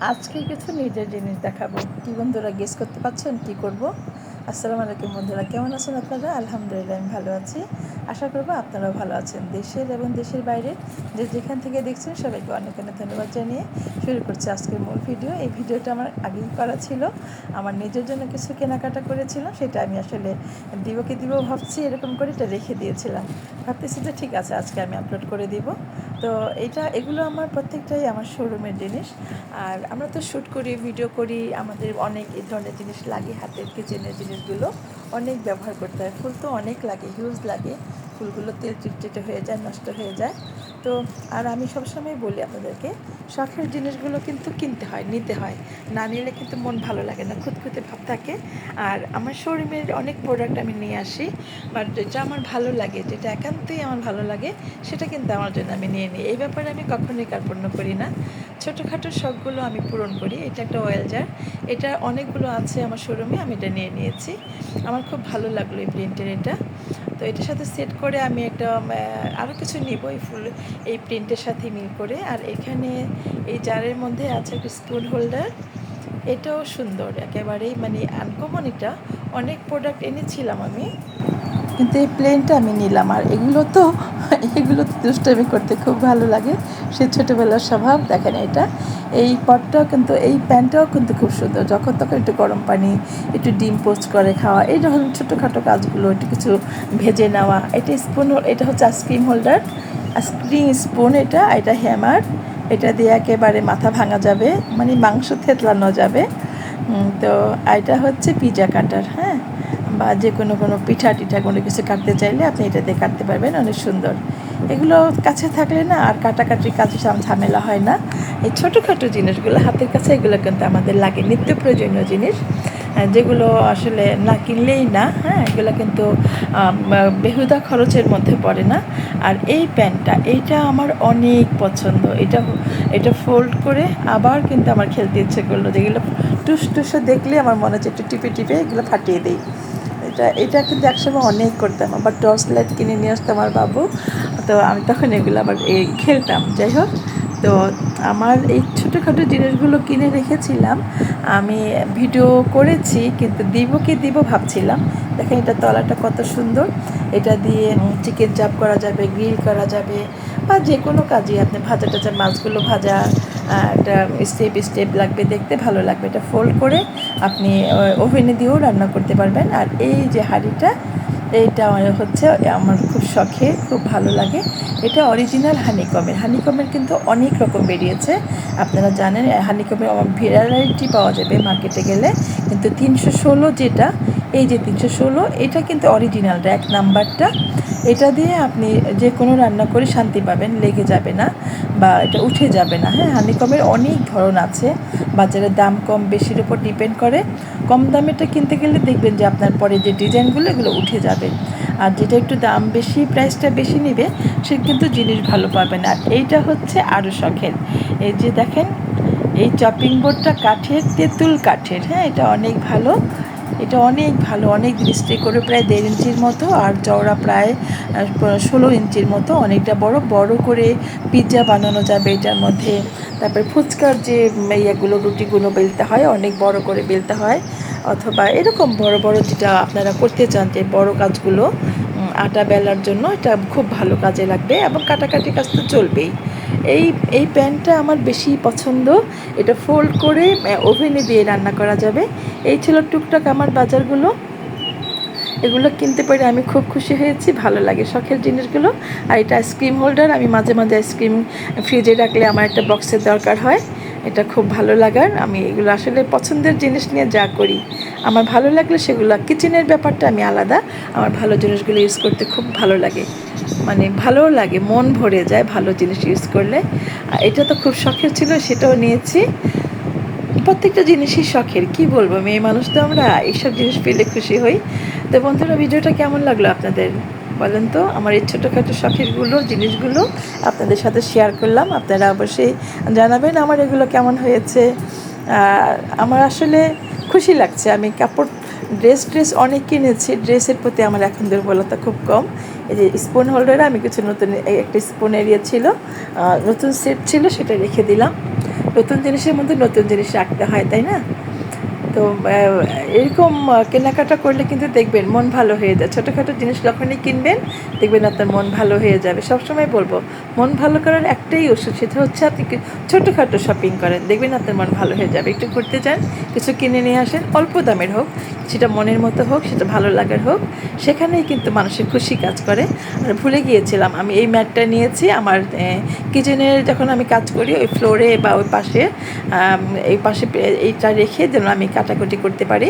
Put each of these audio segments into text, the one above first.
আজকে কিছু নিজের জিনিস দেখাবো। কি বন্ধুরা গেস করতে পারছেন? কি করব? আসসালামু আলাইকুম বন্ধুরা, কেমন আছেন আপনারা? আলহামদুলিল্লাহ, আমি ভালো আছি। আশা করব আপনারাও ভালো আছেন। দেশের এবং দেশের বাইরে যে যেখান থেকে দেখছেন, সবাইকে অনেক অনেক ধন্যবাদ জানিয়ে শুরু করছি আজকের মূল ভিডিও। এই ভিডিওটা আমার আগেই করা ছিল। আমার নিজের জন্য কিছু কেনাকাটা করেছিলাম, সেটা আমি আসলে দিব কি দিব ভাবছি, এরকম করে এটা রেখে দিয়েছিলাম। ভাবতেছি যে ঠিক আছে, আজকে আমি আপলোড করে দিব। তো এটা, এগুলো আমার প্রত্যেকটাই আমার শোরুমের জিনিস। আর আমরা তো শ্যুট করি ভিডিও করি, আমাদের অনেক এই ধরনের জিনিস লাগে হাতের কিচেনের জিনিসগুলো। অনেক ব্যবহার করতে হয়। ফুল তো অনেক লাগে হিউজ লাগে। ফুলগুলো তেল চিটচিটে হয়ে যায়, নষ্ট হয়ে যায়। তো আর আমি সবসময় বলি আপনাদেরকে, শখের জিনিসগুলো কিন্তু কিনতে হয়, নিতে হয়। না নিলে কিন্তু মন ভালো লাগে না, খুঁতখুঁতে ভাব থাকে। আর আমার শোরুমের অনেক প্রোডাক্ট আমি নিয়ে আসি বাট যেটা আমার ভালো লাগে, যেটা একান্তই আমার ভালো লাগে, সেটা কিন্তু আমার জন্য আমি নিয়ে নিই। এই ব্যাপারে আমি কখনোই কার্পণ্য করি না। ছোটোখাটো শখগুলো আমি পূরণ করি, এটা একটা অয়েল জার এটা অনেকগুলো আছে আমার শোরুমে, আমি এটা নিয়ে নিয়েছি। আমার খুব ভালো লাগল এই প্রিন্টের এটা। তো এটার সাথে সেট করে আমি একটা আরও কিছু নিব এই ফুল, এই প্রিন্টের সাথে মিল করে। আর এখানে এই জারের মধ্যে আছে একটা স্পুন হোল্ডার এটাও সুন্দর, একেবারেই মানে আনকমন এটা। অনেক প্রোডাক্ট এনেছিলাম আমি। কিন্তু এই প্লেনটা আমি নিলাম। আর এগুলো তো এগুলো তো দুষ্টামি করতে খুব ভালো লাগে। সে ছোটোবেলার স্বভাব, দেখেন এটা। এই পটটাও কিন্তু, এই প্যান্টটাও কিন্তু খুব সুন্দর। যখন তখন একটু গরম পানি, একটু ডিম পোস্ট করে খাওয়া, এই যখন ছোটোখাটো কাজগুলো, একটু কিছু ভেজে নেওয়া। এটা স্পুন এটা হচ্ছে আইসক্রিম হোল্ডার আইসক্রিম স্পুন এটা এটা হ্যামার এটা দিয়ে একেবারে মাথা ভাঙা যাবে মানে মাংস থেতলানো যাবে। তো এটা হচ্ছে পিজা কাটার হ্যাঁ? বা যে কোনো কোনো পিঠা টিঠা কোনো কিছু কাটতে চাইলে আপনি এটা দিয়ে কাটতে পারবেন, অনেক সুন্দর। এগুলো কাছে থাকলে না আর কাটাকাটির কাজে ঝামেলা হয় না। এই ছোটোখাটো জিনিসগুলো হাতের কাছে, এগুলো কিন্তু আমাদের লাগে, নিত্য প্রয়োজনীয় জিনিস। যেগুলো আসলে না কিনলেই না হ্যাঁ এগুলো কিন্তু বেহুদা খরচের মধ্যে পড়ে না। আর এই প্যান্টটা এইটা আমার অনেক পছন্দ। এটা এটা ফোল্ড করে আবার কিন্তু আমার খেলতে ইচ্ছে করল যেগুলো টুস টুসে দেখলে আমার মনে হচ্ছে একটু টিপে টিপে এগুলো ফাটিয়ে দিই। এটা এটা কিন্তু একসময় অনেক করতাম। আবার টর্চ লাইট কিনে নিয়ে আসতো আমার বাবু। তো আমি তখন এগুলো আবার এই খেলতাম। যাই হোক, তো আমার এই ছোটোখাটো জিনিসগুলো কিনে রেখেছিলাম। আমি ভিডিও করেছি, কিন্তু দিব কি দিব ভাবছিলাম। দেখেন এটা তলাটা কত সুন্দর। এটা দিয়ে চিকেন চাপ করা যাবে গ্রিল করা যাবে। বা যে কোনো কাজই আপনি ভাজা টাজা মাছগুলো ভাজা একটা স্টেপ স্টেপ লাগবে, দেখতে ভালো লাগবে, এটা ফোল্ড করে আপনি ওভেনে দিয়েও রান্না করতে পারবেন। আর এই যে হাঁড়িটা, এইটা হচ্ছে, আমার খুব শখের, খুব ভালো লাগে। এটা অরিজিনাল হানিকমের হানিকমের কিন্তু অনেক রকম বেরিয়েছে। আপনারা জানেন হানিকমের ভেরাইটি পাওয়া যাবে মার্কেটে গেলে। কিন্তু তিনশো ষোলো যেটা এই যে তিনশো ষোলো, এটা কিন্তু অরিজিনালটা এক নাম্বারটা। এটা দিয়ে আপনি যে কোনো রান্না করে শান্তি পাবেন, লেগে যাবে না বা এটা উঠে যাবে না। হ্যাঁ হানিকমের অনেক ধরন আছে। বাজারের দাম কম, বেশির উপর ডিপেন্ড করে। কম দামেটা কিনতে গেলে দেখবেন যে আপনার পরে যে ডিজাইনগুলো, এগুলো উঠে যাবে। আর যেটা একটু দাম বেশি প্রাইসটা বেশি নেবে, সে কিন্তু জিনিস ভালো পাবে না। আর এইটা হচ্ছে আরও শখের। এই যে দেখেন, এই চপিং বোর্ডটা কাঠের, তেঁতুল কাঠের। হ্যাঁ এটা অনেক ভালো। এটা অনেক ভালো, অনেক দৃষ্টি করে প্রায় দেড় ইঞ্চির মতো, আর চওড়া প্রায় ষোলো ইঞ্চির মতো, অনেকটা বড়। বড় করে পিৎজা বানানো যাবে এটার মধ্যে। তারপরে ফুচকার যে ইয়েগুলো, রুটিগুলো বেলতে হয়, অনেক বড় করে বেলতে হয়। অথবা এরকম বড় বড় যেটা আপনারা করতে চান যে, বড় কাজগুলো আটা বেলার জন্য, এটা খুব ভালো কাজে লাগবে এবং কাটাকাটি কাজ তো চলবেই। এই এই প্যানটা আমার বেশি পছন্দ। এটা ফোল্ড করে ওভেনে দিয়ে রান্না করা যাবে। এই ছিল টুকটাক আমার বাজারগুলো। এগুলো কিনতে পারি আমি খুব খুশি হয়েছি, ভালো লাগে শখের জিনিসগুলো। আর এটা আইসক্রিম হোল্ডার আমি মাঝে মাঝে আইসক্রিম ফ্রিজে রাখলে আমার একটা বক্সের দরকার হয়। এটা খুব ভালো লাগার। আমি এগুলো আসলে পছন্দের জিনিস নিয়ে যা করি, আমার ভালো লাগলে সেগুলো কিচেনের ব্যাপারটা আমি আলাদা। আমার ভালো জিনিসগুলো ইউজ করতে খুব ভালো লাগে। মানে ভালোও লাগে, মন ভরে যায় ভালো জিনিস ইউজ করলে। আর এটা তো খুব শখের ছিল, সেটাও নিয়েছি। প্রত্যেকটা জিনিসই শখের, কি বলব? মেয়ে মানুষ তো আমরা এইসব জিনিস পেলে খুশি হই। তো বন্ধুরা, ভিডিওটা কেমন লাগল আপনাদের? বলেন তো, আমার এই ছোটোখাটো শখেরগুলো, জিনিসগুলো আপনাদের সাথে শেয়ার করলাম। আপনারা অবশ্যই জানাবেন আমার এগুলো কেমন হয়েছে। আমার আসলে খুশি লাগছে। আমি কাপড় ড্রেস ড্রেস অনেক কিনেছি। ড্রেসের প্রতি আমার এখন দুর্বলতা খুব কম। এই যে স্পুন হোল্ডারে আমি কিছু নতুন একটা স্পুন এরিয়া ছিল। নতুন সেট ছিল, সেটা রেখে দিলাম। নতুন জিনিসের মধ্যে নতুন জিনিস রাখতে হয়, তাই না? তো এরকম কেনাকাটা করলে কিন্তু দেখবেন মন ভালো হয়ে যায়। ছোটোখাটো জিনিস যখনই কিনবেন, দেখবেন আপনার মন ভালো হয়ে যাবে। সবসময় বলব, মন ভালো করার একটাই ওষুধ সেটা হচ্ছে আপনি ছোটোখাটো শপিং করেন। দেখবেন আপনার মন ভালো হয়ে যাবে। একটু ঘুরতে যান, কিছু কিনে নিয়ে আসেন, অল্প দামের হোক, সেটা মনের মতো হোক, সেটা ভালো লাগার হোক, সেখানেই কিন্তু মানুষের খুশি কাজ করে। আর ভুলে গিয়েছিলাম, আমি এই ম্যাটটা নিয়েছি, আমার কিচেনের যখন আমি কাজ করি, ওই ফ্লোরে বা ওই পাশে এই পাশে এইটা রেখে যেন আমি কাটাকুটি করতে পারি।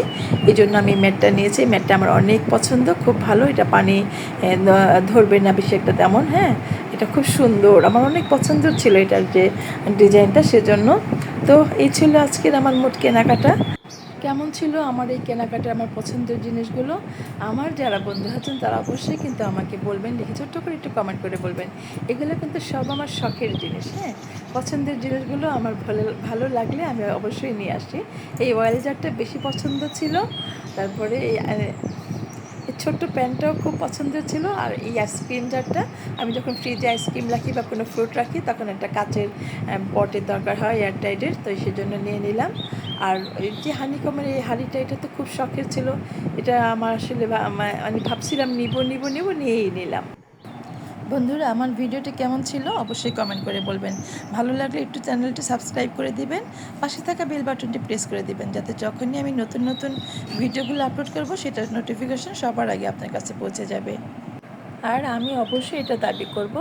এই জন্য আমি ম্যাটটা নিয়েছি। ম্যাটটা আমার অনেক পছন্দ, খুব ভালো। এটা পানি ধরবে না বেশি একটা তেমন হ্যাঁ? এটা খুব সুন্দর। আমার অনেক পছন্দ ছিল এটার যে ডিজাইনটা সেজন্য। তো এই ছিল আজকের আমার মোট কেনাকাটা। কেমন ছিল? আমার এই কেনাকাটা আমার পছন্দের জিনিসগুলো। আমার যারা বন্ধু আছেন, তারা অবশ্যই কিন্তু আমাকে বলবেন লিখে ছোট্ট করে একটু কমেন্ট করে বলবেন। এগুলো কিন্তু সব আমার শখের জিনিস হ্যাঁ? পছন্দের জিনিসগুলো আমার ভালো ভালো লাগলে আমি অবশ্যই নিয়ে আসি। এই ওয়াইল জারটা বেশি পছন্দ ছিল। তারপরে এই ছোট্ট প্যান্টটাও খুব পছন্দ ছিল আর এই আইসক্রিম জারটা, আমি যখন ফ্রিজে আইসক্রিম রাখি বা কোনো ফ্রুট রাখি, তখন একটা কাচের পটের দরকার হয় এয়ারটাইটের তো সেজন্য নিয়ে নিলাম। আর এই যে হানিকমের এই হাঁড়িটা, এটা তো খুব শখের ছিল। এটা আমার আসলে আমি ভাবছিলাম নিব নিব নিব, নিয়েই নিলাম। বন্ধুরা, আমার ভিডিওটি কেমন ছিল অবশ্যই কমেন্ট করে বলবেন। ভালো লাগলে একটু চ্যানেলটি সাবস্ক্রাইব করে দিবেন, পাশে থাকা বেল বাটনটি প্রেস করে দিবেন, যাতে যখনই আমি নতুন নতুন ভিডিওগুলো আপলোড করব সেটার নোটিফিকেশন সবার আগে আপনার কাছে পৌঁছে যাবে। আর আমি অবশ্যই এটা দাবি করব,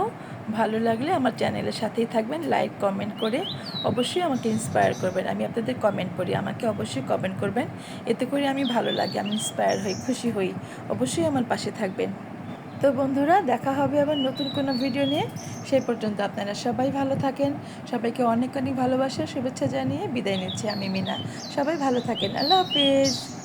ভালো লাগলে আমার চ্যানেলের সাথেই থাকবেন লাইক কমেন্ট করে অবশ্যই আমাকে ইন্সপায়ার করবেন। আমি আপনাদের কমেন্ট করি আমাকে অবশ্যই কমেন্ট করবেন। এতে করে আমি ভালো লাগে, আমি ইন্সপায়ার হই, খুশি হই, অবশ্যই আমার পাশে থাকবেন। তো বন্ধুরা, দেখা হবে আবার নতুন কোনো ভিডিও নিয়ে। সেই পর্যন্ত আপনারা সবাই ভালো থাকেন। সবাইকে অনেক অনেক ভালোবাসা, শুভেচ্ছা জানিয়ে বিদায় নিচ্ছি আমি মিনা। সবাই ভালো থাকেন। আল্লাহ হাফিজ।